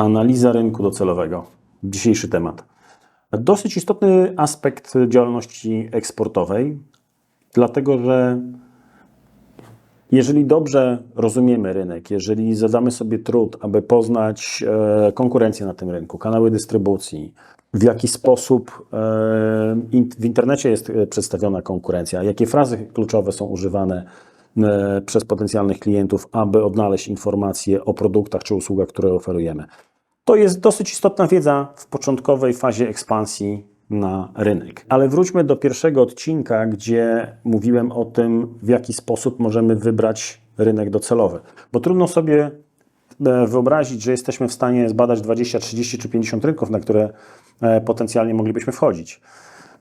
Analiza rynku docelowego. Dzisiejszy temat. Dosyć istotny aspekt działalności eksportowej, dlatego że jeżeli dobrze rozumiemy rynek, jeżeli zadamy sobie trud, aby poznać e, konkurencję na tym rynku, kanały dystrybucji, w jaki sposób e, w internecie jest e, przedstawiona konkurencja, jakie frazy kluczowe są używane przez potencjalnych klientów, aby odnaleźć informacje o produktach czy usługach, które oferujemy. To jest dosyć istotna wiedza w początkowej fazie ekspansji na rynek. Ale wróćmy do pierwszego odcinka, gdzie mówiłem o tym, w jaki sposób możemy wybrać rynek docelowy. Bo trudno sobie e, wyobrazić, że jesteśmy w stanie zbadać 20, 30 czy 50 rynków, na które e, potencjalnie moglibyśmy wchodzić.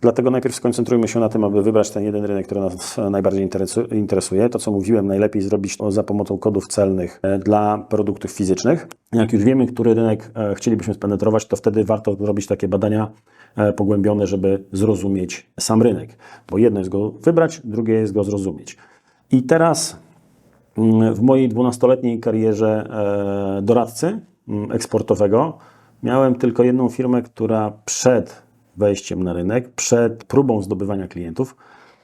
Dlatego najpierw skoncentrujmy się na tym, aby wybrać ten jeden rynek, który nas najbardziej interesuje. To, co mówiłem, najlepiej zrobić to za pomocą kodów celnych e, dla produktów fizycznych. Jak już wiemy, który rynek chcielibyśmy spenetrować, to wtedy warto robić takie badania E, pogłębione, żeby zrozumieć sam rynek. Bo jedno jest go wybrać, drugie jest go zrozumieć. I teraz mm, w mojej 12-letniej karierze e, doradcy mm, eksportowego miałem tylko jedną firmę, która przed wejściem na rynek, przed próbą zdobywania klientów,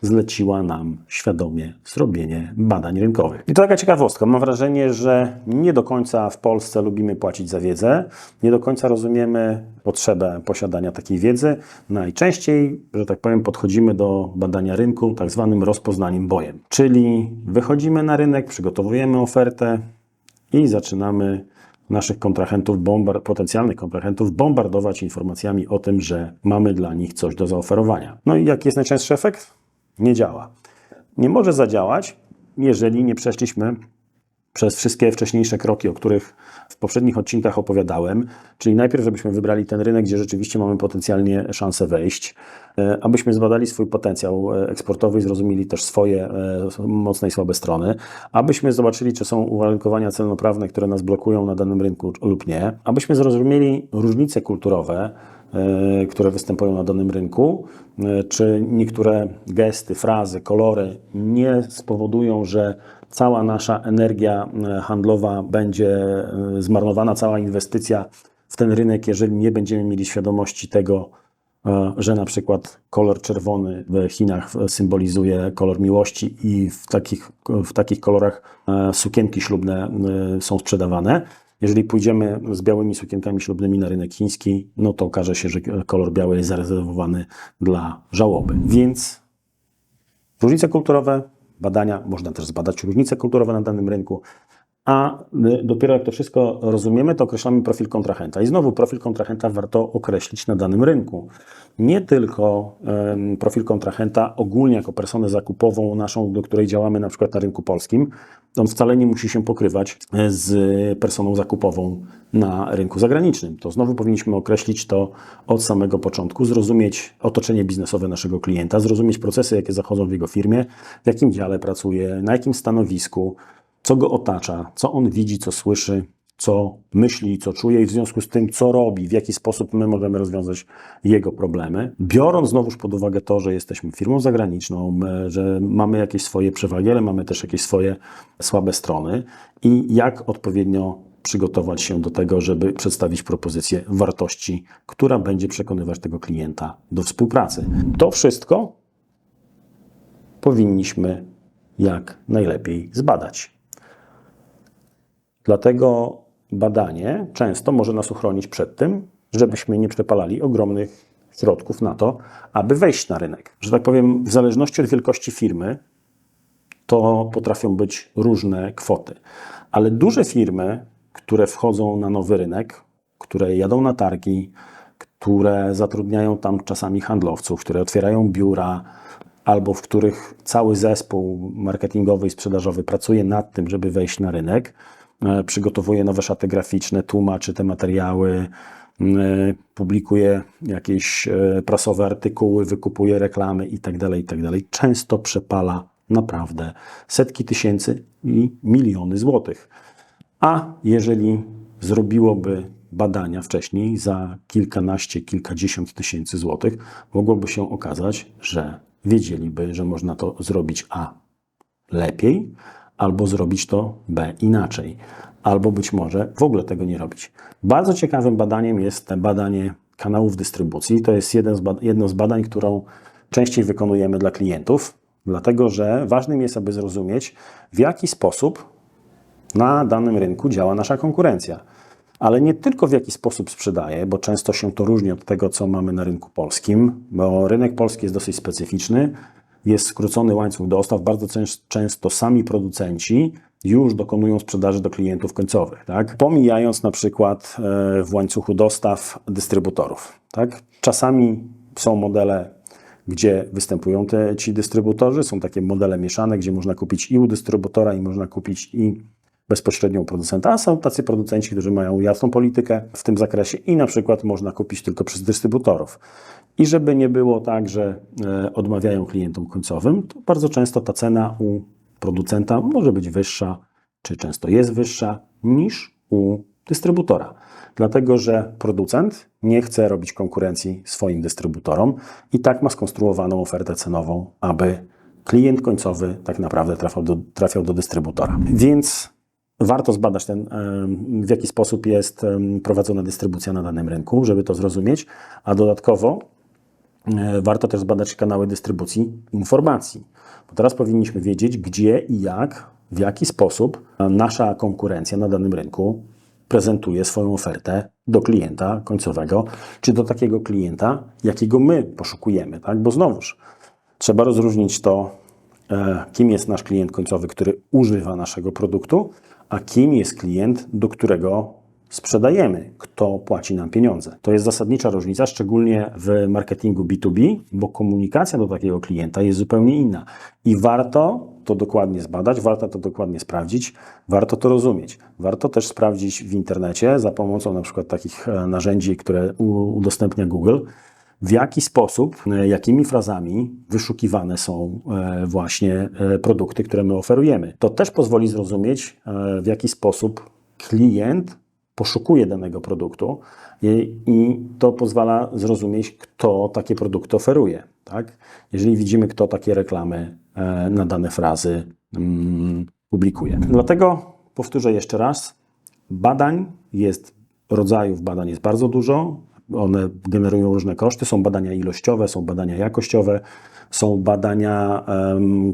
zleciła nam świadomie zrobienie badań rynkowych. I to taka ciekawostka. Mam wrażenie, że nie do końca w Polsce lubimy płacić za wiedzę, nie do końca rozumiemy potrzebę posiadania takiej wiedzy. Najczęściej, że tak powiem, podchodzimy do badania rynku tak zwanym rozpoznaniem bojem. Czyli wychodzimy na rynek, przygotowujemy ofertę i zaczynamy naszych kontrahentów, bombard, potencjalnych kontrahentów bombardować informacjami o tym, że mamy dla nich coś do zaoferowania. No i jaki jest najczęstszy efekt? nie działa. Nie może zadziałać, jeżeli nie przeszliśmy przez wszystkie wcześniejsze kroki, o których w poprzednich odcinkach opowiadałem, czyli najpierw, żebyśmy wybrali ten rynek, gdzie rzeczywiście mamy potencjalnie szansę wejść, abyśmy zbadali swój potencjał e, eksportowy i zrozumieli też swoje e, mocne i słabe strony, abyśmy zobaczyli, czy są uwarunkowania celnoprawne, które nas blokują na danym rynku lub nie, abyśmy zrozumieli różnice kulturowe, E, które występują na danym rynku, e, czy niektóre gesty, frazy, kolory nie spowodują, że cała nasza energia e, handlowa będzie zmarnowana, cała inwestycja w ten rynek, jeżeli nie będziemy mieli świadomości tego, że na przykład kolor czerwony w Chinach symbolizuje kolor miłości i w takich, w takich kolorach sukienki ślubne są sprzedawane. Jeżeli pójdziemy z białymi sukienkami ślubnymi na rynek chiński, no to okaże się, że kolor biały jest zarezerwowany dla żałoby. Więc różnice kulturowe, badania, można też zbadać różnice kulturowe na danym rynku, a dopiero jak to wszystko rozumiemy, to określamy profil kontrahenta. I znowu profil kontrahenta warto określić na danym rynku. Nie tylko um, profil kontrahenta ogólnie jako personę zakupową naszą, do której działamy na przykład na rynku polskim, on wcale nie musi się pokrywać e, z personą zakupową na rynku zagranicznym. To znowu powinniśmy określić to od samego początku, zrozumieć otoczenie biznesowe naszego klienta, zrozumieć procesy, jakie zachodzą w jego firmie, w jakim dziale pracuje, na jakim stanowisku, co go otacza, co on widzi, co słyszy, co myśli, co czuje i w związku z tym, co robi, w jaki sposób my możemy rozwiązać jego problemy. Biorąc znowuż pod uwagę to, że jesteśmy firmą zagraniczną, że mamy jakieś swoje przewagi, ale mamy też jakieś swoje słabe strony i jak odpowiednio przygotować się do tego, żeby przedstawić propozycję wartości, która będzie przekonywać tego klienta do współpracy. To wszystko powinniśmy jak najlepiej zbadać. Dlatego badanie często może nas uchronić przed tym, żebyśmy nie przepalali ogromnych środków na to, aby wejść na rynek. Że tak powiem, w zależności od wielkości firmy, to potrafią być różne kwoty. Ale duże firmy, które wchodzą na nowy rynek, które jadą na targi, które zatrudniają tam czasami handlowców, które otwierają biura, albo w których cały zespół marketingowy i sprzedażowy pracuje nad tym, żeby wejść na rynek, przygotowuje nowe szaty graficzne, tłumaczy te materiały, e, publikuje jakieś e, prasowe artykuły, wykupuje reklamy itd., tak itd. Tak Często przepala naprawdę setki tysięcy i miliony złotych. A jeżeli zrobiłoby badania wcześniej za kilkanaście, kilkadziesiąt tysięcy złotych, mogłoby się okazać, że wiedzieliby, że można to zrobić A lepiej, albo zrobić to B inaczej, albo być może w ogóle tego nie robić. Bardzo ciekawym badaniem jest badanie kanałów dystrybucji. To jest jeden z jedno z badań, którą częściej wykonujemy dla klientów, dlatego że ważnym jest, aby zrozumieć, w jaki sposób na danym rynku działa nasza konkurencja. Ale nie tylko w jaki sposób sprzedaje, bo często się to różni od tego, co mamy na rynku polskim, bo rynek polski jest dosyć specyficzny, jest skrócony łańcuch dostaw, bardzo często sami producenci już dokonują sprzedaży do klientów końcowych, tak? pomijając na przykład e, w łańcuchu dostaw dystrybutorów. Tak? Czasami są modele, gdzie występują te, ci dystrybutorzy, są takie modele mieszane, gdzie można kupić i u dystrybutora, i można kupić i bezpośrednio u producenta, a są tacy producenci, którzy mają jasną politykę w tym zakresie i na przykład można kupić tylko przez dystrybutorów. I żeby nie było tak, że e, odmawiają klientom końcowym, to bardzo często ta cena u producenta może być wyższa, czy często jest wyższa niż u dystrybutora. Dlatego, że producent nie chce robić konkurencji swoim dystrybutorom i tak ma skonstruowaną ofertę cenową, aby klient końcowy tak naprawdę trafiał do, trafiał do dystrybutora. Więc warto zbadać ten, w jaki sposób jest prowadzona dystrybucja na danym rynku, żeby to zrozumieć, a dodatkowo e, warto też zbadać kanały dystrybucji informacji. Bo teraz powinniśmy wiedzieć, gdzie i jak, w jaki sposób nasza konkurencja na danym rynku prezentuje swoją ofertę do klienta końcowego, czy do takiego klienta, jakiego my poszukujemy. Tak? Bo znowuż trzeba rozróżnić to, e, kim jest nasz klient końcowy, który używa naszego produktu, a kim jest klient, do którego sprzedajemy, kto płaci nam pieniądze. To jest zasadnicza różnica, szczególnie w marketingu B2B, bo komunikacja do takiego klienta jest zupełnie inna i warto to dokładnie zbadać, warto to dokładnie sprawdzić, warto to rozumieć. Warto też sprawdzić w internecie za pomocą na przykład takich e, narzędzi, które udostępnia Google, w jaki sposób, e, jakimi frazami wyszukiwane są e, właśnie produkty, które my oferujemy. To też pozwoli zrozumieć, w jaki sposób klient poszukuje danego produktu i, to pozwala zrozumieć, kto takie produkty oferuje. Tak? Jeżeli widzimy, kto takie reklamy e, na dane frazy mm, publikuje. Dlatego powtórzę jeszcze raz, badań jest, rodzajów badań jest bardzo dużo, one generują różne koszty, są badania ilościowe, są badania jakościowe, są badania,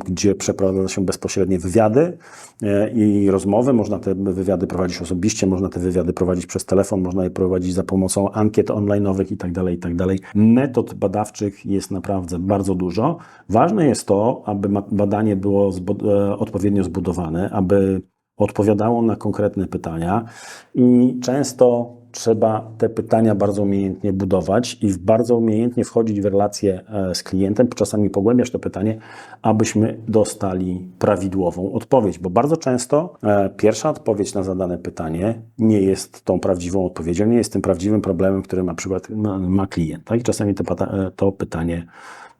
gdzie przeprowadza się bezpośrednie wywiady e, i rozmowy. Można te wywiady prowadzić osobiście, można te wywiady prowadzić przez telefon, można je prowadzić za pomocą ankiet online'owych itd., tak itd. Tak Metod badawczych jest naprawdę bardzo dużo. Ważne jest to, aby badanie było e, odpowiednio zbudowane, aby odpowiadało na konkretne pytania i często trzeba te pytania bardzo umiejętnie budować i bardzo umiejętnie wchodzić w relacje e, z klientem, czasami pogłębiać to pytanie, abyśmy dostali prawidłową odpowiedź, bo bardzo często e, pierwsza odpowiedź na zadane pytanie nie jest tą prawdziwą odpowiedzią, nie jest tym prawdziwym problemem, który na przykład ma klient. Tak? I czasami e, to pytanie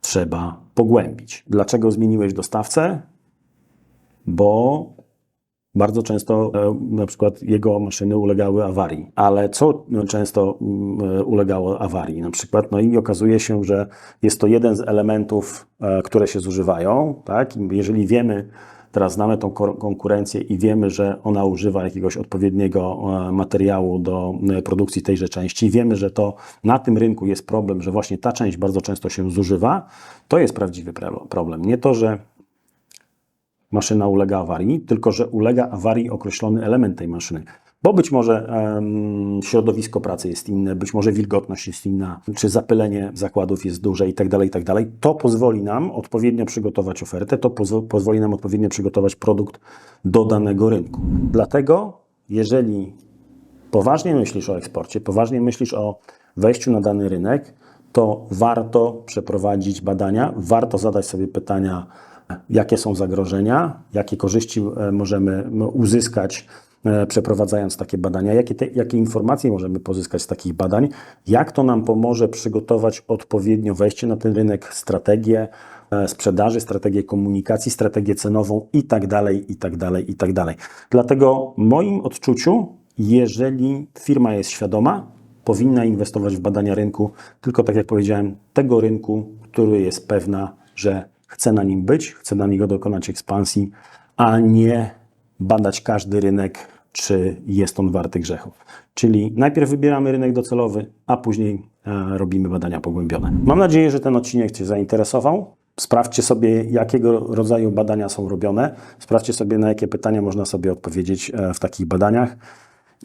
trzeba pogłębić. Dlaczego zmieniłeś dostawcę? Bo bardzo często e, na przykład jego maszyny ulegały awarii, ale co często mm, e, ulegało awarii? Na przykład, no i okazuje się, że jest to jeden z elementów, e, które się zużywają, tak? Jeżeli wiemy, teraz znamy tą konkurencję i wiemy, że ona używa jakiegoś odpowiedniego materiału do produkcji tejże części, wiemy, że to na tym rynku jest problem, że właśnie ta część bardzo często się zużywa, to jest prawdziwy problem. Nie to, że maszyna ulega awarii, tylko że ulega awarii określony element tej maszyny. Bo być może um, środowisko pracy jest inne, być może wilgotność jest inna, czy zapylenie zakładów jest duże i tak dalej, tak dalej. To pozwoli nam odpowiednio przygotować ofertę, to pozw pozwoli nam odpowiednio przygotować produkt do danego rynku. Dlatego, jeżeli poważnie myślisz o eksporcie, poważnie myślisz o wejściu na dany rynek, to warto przeprowadzić badania, warto zadać sobie pytania, jakie są zagrożenia, jakie korzyści e, możemy uzyskać e, przeprowadzając takie badania, jakie, te, jakie informacje możemy pozyskać z takich badań, jak to nam pomoże przygotować odpowiednio wejście na ten rynek, strategię e, sprzedaży, strategię komunikacji, strategię cenową i tak dalej, i tak dalej, i tak dalej. Dlatego moim odczuciu, jeżeli firma jest świadoma, powinna inwestować w badania rynku, tylko tak jak powiedziałem, tego rynku, który jest pewna, że chce na nim być, chce na niego dokonać ekspansji, a nie badać każdy rynek, czy jest on warty grzechów. Czyli najpierw wybieramy rynek docelowy, a później e, robimy badania pogłębione. Mam nadzieję, że ten odcinek Cię zainteresował. Sprawdźcie sobie, jakiego rodzaju badania są robione. Sprawdźcie sobie, na jakie pytania można sobie odpowiedzieć e, w takich badaniach.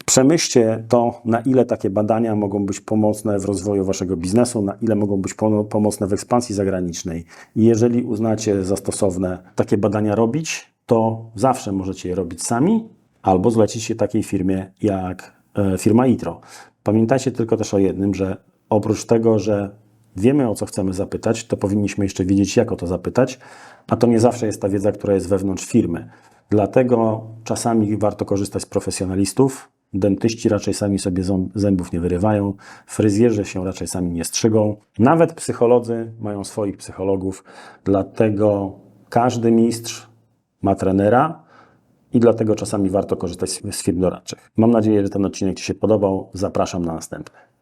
Przemyślcie to, na ile takie badania mogą być pomocne w rozwoju waszego biznesu, na ile mogą być pomo- pomocne w ekspansji zagranicznej. I jeżeli uznacie za stosowne takie badania robić, to zawsze możecie je robić sami albo zlecić je takiej firmie jak e, firma ITRO. Pamiętajcie tylko też o jednym, że oprócz tego, że wiemy o co chcemy zapytać, to powinniśmy jeszcze wiedzieć, jak o to zapytać, a to nie zawsze jest ta wiedza, która jest wewnątrz firmy. Dlatego czasami warto korzystać z profesjonalistów. Dentyści raczej sami sobie zębów nie wyrywają, fryzjerzy się raczej sami nie strzygą. Nawet psycholodzy mają swoich psychologów, dlatego każdy mistrz ma trenera i dlatego czasami warto korzystać z firm doradczych. Mam nadzieję, że ten odcinek Ci się podobał. Zapraszam na następny.